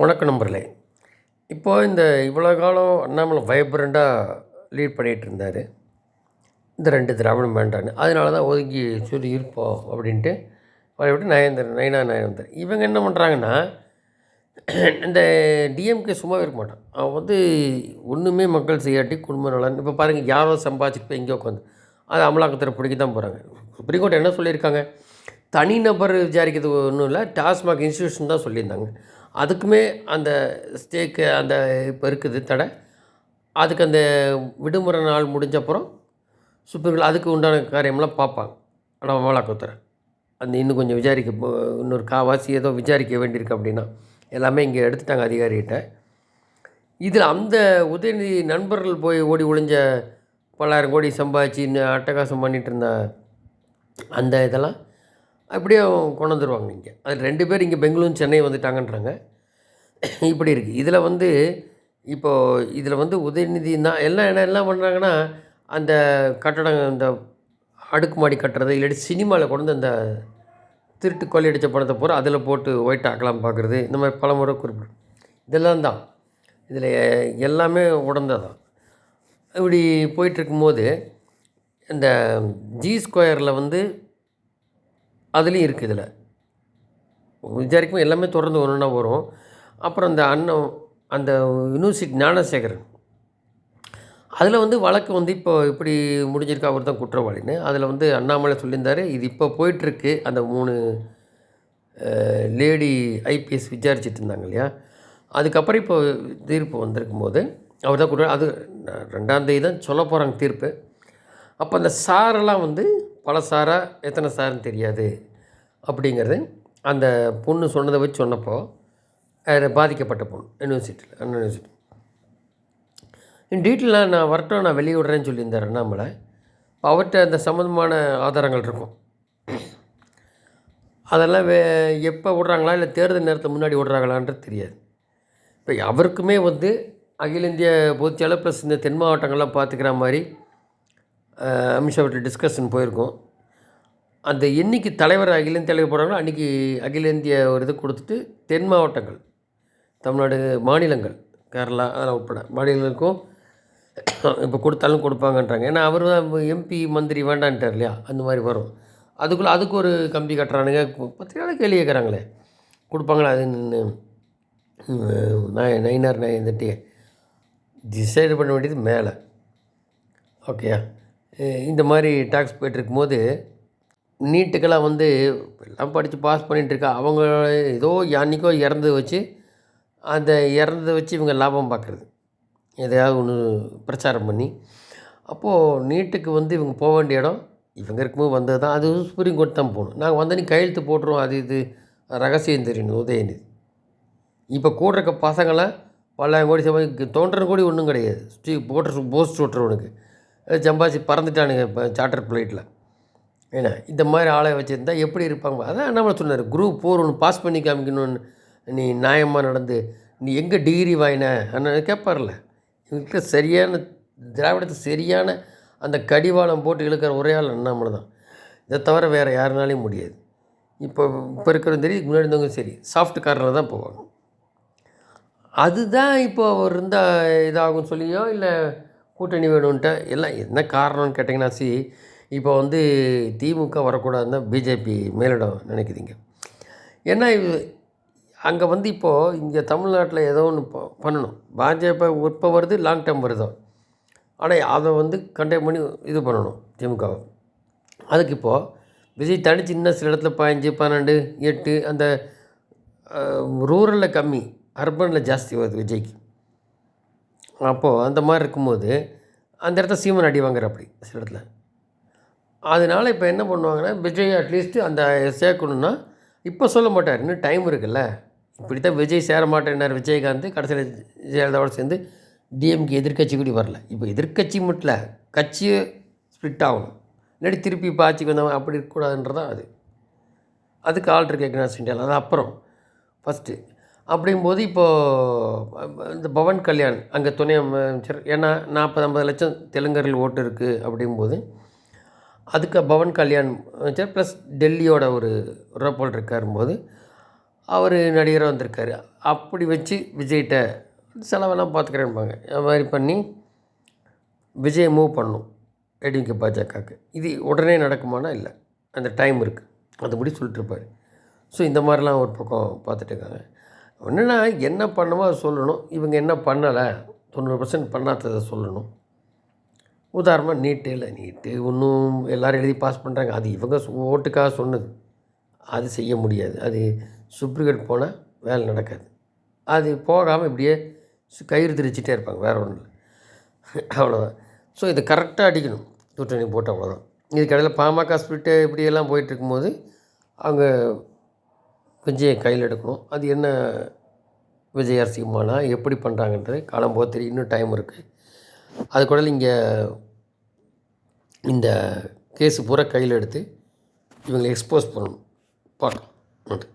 வணக்கம் நம்பர்களே இப்போது இந்த இவ்வளோ காலம் அண்ணாமலை வைப்ரண்ட்டாக லீட் பண்ணிகிட்டு இருந்தார். இந்த ரெண்டு திராவிடம் வேண்டான்னு. அதனால தான் ஒதுக்கி சொல்லி இருப்போம் அப்படின்ட்டு அவரை விட்டு நயன்தர் நயனா நயன்தர். இவங்க என்ன பண்ணுறாங்கன்னா இந்த டிஎம்கே சும்மா இருக்க மாட்டான். அவன் வந்து ஒன்றுமே மக்கள் செய்யாட்டி குடும்ப நலன். இப்போ பாருங்கள் யாரோ சம்பாதிச்சுட்டு போய் இங்கே உட்காந்து அது அமலாக்கத்தில் பிடிக்க தான் போகிறாங்க சுப்ரீம் கோர்ட் என்ன சொல்லியிருக்காங்க? தனிநபர் விசாரிக்கிறது ஒன்றும் இல்லை டாஸ்மாக் இன்ஸ்டியூஷன் தான் சொல்லியிருந்தாங்க. அதுக்குமே அந்த ஸ்டேக்கு அந்த இப்போ இருக்குது தடை. அதுக்கு அந்த விடுமுறை நாள் முடிஞ்சப்புறம் சுப்ரீம் அதுக்கு உண்டான காரியம்லாம் பார்ப்பாங்க. ஆனால் அமலாக்கத்துறை அந்த இன்னும் கொஞ்சம் விசாரிக்க போ- இன்னொரு காவாசி ஏதோ விசாரிக்க வேண்டியிருக்கு அப்படின்னா எல்லாமே இங்கே எடுத்துட்டாங்க அதிகாரிகிட்ட. இதில் அந்த உதயநிதி நண்பர்கள் போய் ஓடி ஒளிஞ்ச பல்லாயிரம் கோடி சம்பாதிச்சு இன்னும் அட்டகாசம் பண்ணிகிட்டு இருந்த அந்த இதெல்லாம் அப்படியே கொண்டு வந்துடுவாங்க இங்கே. அது ரெண்டு பேர் இங்கே பெங்களூர் சென்னை வந்துட்டாங்கன்றாங்க. இப்படி இருக்குது இதில் வந்து இப்போது இதில் வந்து உதயநிதி தான் எல்லாம் என்ன எல்லாம் பண்ணுறாங்கன்னா அந்த கட்டடம் இந்த அடுக்குமாடி கட்டுறது இல்லாட்டி சினிமாவில் கொண்டு வந்து அந்த திருட்டு கொள்ளையடிச்ச படத்தை பூரா அதில் போட்டு ஒயிட் ஆக்கலாம் பார்க்குறது இந்த மாதிரி பல முறை குறிப்பிடும். இதெல்லாம் தான். இதில் எல்லாமே உடந்ததான் இப்படி போயிட்டுருக்கும்போது இந்த ஜி ஸ்கொயரில் வந்து அதுலேயும் இருக்குது இதில். விசாரிக்கும் எல்லாமே தொடர்ந்து ஒன்று ஒன்றா வரும். அப்புறம் இந்த அண்ணன் அந்த யூனிவர்சிட்டி ஞானசேகரன். அதில் வந்து வழக்கு வந்து இப்போ இப்படி முடிஞ்சிருக்கு அவர் தான் குற்றவாளின்னு. அதில் வந்து அண்ணாமலை சொல்லியிருந்தார் இது இப்போ போயிட்டுருக்கு. அந்த மூணு லேடி ஐபிஎஸ் விசாரிச்சுட்டு இருந்தாங்க இல்லையா? அதுக்கப்புறம் இப்போ தீர்ப்பு வந்திருக்கும் போது அவர் தான் குற்ற அது ரெண்டாம் தேதி தான் சொல்ல போகிறாங்க தீர்ப்பு. அப்போ அந்த சாரெல்லாம் வந்து பல சாரா எத்தனை சாருன்னு தெரியாது. அப்படிங்கிறது அந்த பொண்ணு சொன்னதை வச்சு சொன்னப்போ பாதிக்கப்பட்ட பொண்ணு யூனிவர்சிட்டியில் அண்ணா யூனிவர்சிட்டி டீட்டெயிலாக நான் வரட்டும் நான் வெளியே விடுறேன்னு சொல்லியிருந்தார் அண்ணாமலை. இப்போ அவர்கிட்ட அந்த சம்மந்தமான ஆதாரங்கள் இருக்கும். அதெல்லாம் வே எப்போ விடுறாங்களா இல்லை தேர்தல் நேரத்தை முன்னாடி விடுறாங்களான்றது தெரியாது. இப்போ அவருக்குமே வந்து அகில இந்திய பொதுச்செயலர் ப்ளஸ் இந்த தென் மாவட்டங்கள்லாம் பார்த்துக்கிற மாதிரி அஹ், அமித்ஷா வீட்டில் டிஸ்கஷன் போயிருக்கோம். அந்த என்னைக்கு தலைவர் அகில இந்திய தலைவர் போகிறாங்களோ அன்றைக்கி அகில இந்திய ஒரு இது கொடுத்துட்டு தென் மாவட்டங்கள் தமிழ்நாடு மாநிலங்கள் கேரளா அதெல்லாம் உட்பட மாநிலங்களுக்கும் இப்போ கொடுத்தாலும் கொடுப்பாங்கன்றாங்க. ஏன்னா அவர் தான் எம்பி மந்திரி வேண்டான்ட்டார் இல்லையா? அந்த மாதிரி வரும். அதுக்குள்ளே அதுக்கு ஒரு கம்பி கட்டுறானுங்க. பத்திரிக்கையாளர் கேள்வி கேட்குறாங்களே. கொடுப்பாங்களா? அது நான் நை- நைனார் நை வந்துட்டு டிசைடு பண்ண வேண்டியது மேலே. ஓகேயா இந்த மாதிரி டாக்ஸ் போயிட்டுருக்கும்போது நீட்டுக்கெல்லாம் வந்து எல்லாம் படித்து பாஸ் பண்ணிகிட்டு இருக்கா? அவங்க ஏதோ அன்றைக்கோ இறந்து வச்சு அந்த இறந்ததை வச்சு இவங்க லாபம் பார்க்குறது. எதையாவது ஒன்று பிரச்சாரம் பண்ணி அப்போது நீட்டுக்கு வந்து இவங்க போக வேண்டிய இடம் இவங்க இருக்கும்போது வந்தது தான். அது சுப்ரீம் கோர்ட் தான் போகணும். நாங்கள் வந்தனி கையெழுத்து போட்டுருவோம். அது இது ரகசியம் தெரியணும் உதயநிதி இப்போ கூட இருக்க பசங்களாம் பல்லாயிரம் கோடி சம்பாதி தோன்றன கோடி ஒன்றும் கிடையாது. ஸ்ரீ போட்டு போஸ்ட் ஓட்டுறவனுக்கு அது சம்பாதிச்சு பறந்துட்டானுங்க இப்போ சார்ட்டர் ஃப்ளைட்டில் ஏன்னா இந்த மாதிரி ஆளை வச்சுருந்தா எப்படி இருப்பாங்க? அதான் நம்மளை சொன்னார்? குரூப் ஃபோர் ஒன்று பாஸ் பண்ணி காமிக்கணும்னு. நீ நியாயமாக நடந்து நீ எங்கே டிகிரி வாங்கின? கேட்பார்ல இவங்களுக்கு சரியான திராவிடத்தை சரியான அந்த கடிவாளம் போட்டு இழுக்கிற ஒரே ஆள் அண்ணாமலை தான் இதை தவிர வேறு யாருனாலையும் முடியாது. இப்போ இப்போ இருக்கிறவங்க சரி முன்னாடி இருந்தவங்க சரி. சாஃப்ட் காரில் தான் போவாங்க. அதுதான் இப்போ அவர் இருந்தால் இதாகும்னு சொல்லியோ இல்லை கூட்டணி வேணும்ன்ட்டு எல்லாம் என்ன காரணம்னு கேட்டிங்கன்னா சி இப்போ வந்து திமுக வரக்கூடாதுன்னு தான் பிஜேபி மேலிடம் நினைக்குதுங்க. ஏன்னா இது அங்கே வந்து இப்போது இங்கே தமிழ்நாட்டில் ஏதோ ஒன்று பண்ணணும். பாஜக இப்போ வருது லாங் டேர்ம் வருதோ. ஆனால் அதை வந்து கண்டெக்ட் பண்ணி இது பண்ணணும் திமுகவை. அதுக்கு இப்போது விஜய் தனிச்சு இன்னும் சில இடத்துல பதினஞ்சு பன்னெண்டு எட்டு அந்த ரூரலில் கம்மி அர்பனில் ஜாஸ்தி வருது விஜய்க்கு. அப்போது அந்த மாதிரி இருக்கும்போது அந்த இடத்த சீமன் அடி வாங்குற அப்படி சில இடத்துல. அதனால் இப்போ என்ன பண்ணுவாங்கன்னா விஜய் அட்லீஸ்ட்டு அந்த சேர்க்கணுன்னா இப்போ சொல்ல மாட்டார் இன்னும் டைம் இருக்குல்ல. இப்படி தான் விஜய் சேரமாட்டேனார் விஜயகாந்த் கடைசியில் ஜெயலலிதாவோட சேர்ந்து டிஎம்கே எதிர்க்கட்சி கூட வரல. இப்போ எதிர்க்கட்சி மட்டும் இல்லை கட்சியே ஸ்ப்ளிட் ஆகணும். இல்லாட்டி திருப்பி இப்போ ஆட்சிக்கு வந்தவன் அப்படி இருக்கக்கூடாதுன்றதான் அது. அதுக்கு ஆல்ட்ரு கேட்கணும் இண்டியாவில் அது அப்புறம் ஃபஸ்ட்டு அப்படிங்கும்போது இப்போது இந்த பவன் கல்யாண் அங்கே துணை அமைச்சர் ஏன்னா நாற்பது ஐம்பது லட்சம் தெலுங்கர்கள் ஓட்டு இருக்குது அப்படிங்கும்போது அதுக்கு பவன் கல்யாண் அமைச்சர் ப்ளஸ் டெல்லியோட ஒரு ரோப்போல் இருக்காரும்போது அவர் நடிகராக வந்திருக்காரு. அப்படி வச்சு விஜய்கிட்ட செலவெல்லாம் பார்த்துக்கிறேன்பாங்க. அது மாதிரி பண்ணி விஜய் மூவ் பண்ணும். ஏடிஎம்கே பாஜகவுக்கு. இது உடனே நடக்குமானா இல்லை. அந்த டைம் இருக்குது அதுபடி சொல்லிட்டுருப்பார் ஸோ இந்த மாதிரிலாம் ஒரு பக்கம் பார்த்துட்டு இருக்காங்க. என்னென்னா என்ன பண்ணமோ அதை சொல்லணும். இவங்க என்ன பண்ணலை? தொண்ணூறு பர்சன்ட் பண்ணாததை சொல்லணும். உதாரணமாக நீட்டு இல்லை நீட்டு. ஒன்றும் எல்லோரும் எழுதி பாஸ் பண்ணுறாங்க அது இவங்க ஓட்டுக்காக சொன்னது. அது செய்ய முடியாது. அது சுப்ரிகேட் போனால் வேலை நடக்காது. அது போகாமல் இப்படியே கயிறு திரிச்சிட்டே இருப்பாங்க வேறு ஒன்றும் இல்லை. அவ்வளோதான் ஸோ இதை கரெக்டாக அடிக்கணும். கூட்டணி போட்டு அவ்வளோதான் இதுக்கடையில் பாமக ஸ்பிரிட்டு இப்படியெல்லாம் போயிட்டுருக்கும்போது அவங்க விஜயை கையில் எடுக்கணும். அது என்ன விஜய் அரசியமானா எப்படி பண்ணுறாங்கன்றது போக தெரியும். இன்னும் டைம் இருக்குது அதுக்கூட இங்கே இந்த கேஸு பூரா கையில் எடுத்து இவங்களை எக்ஸ்போஸ் பண்ணணும். பார்க்கலாம் நன்றி.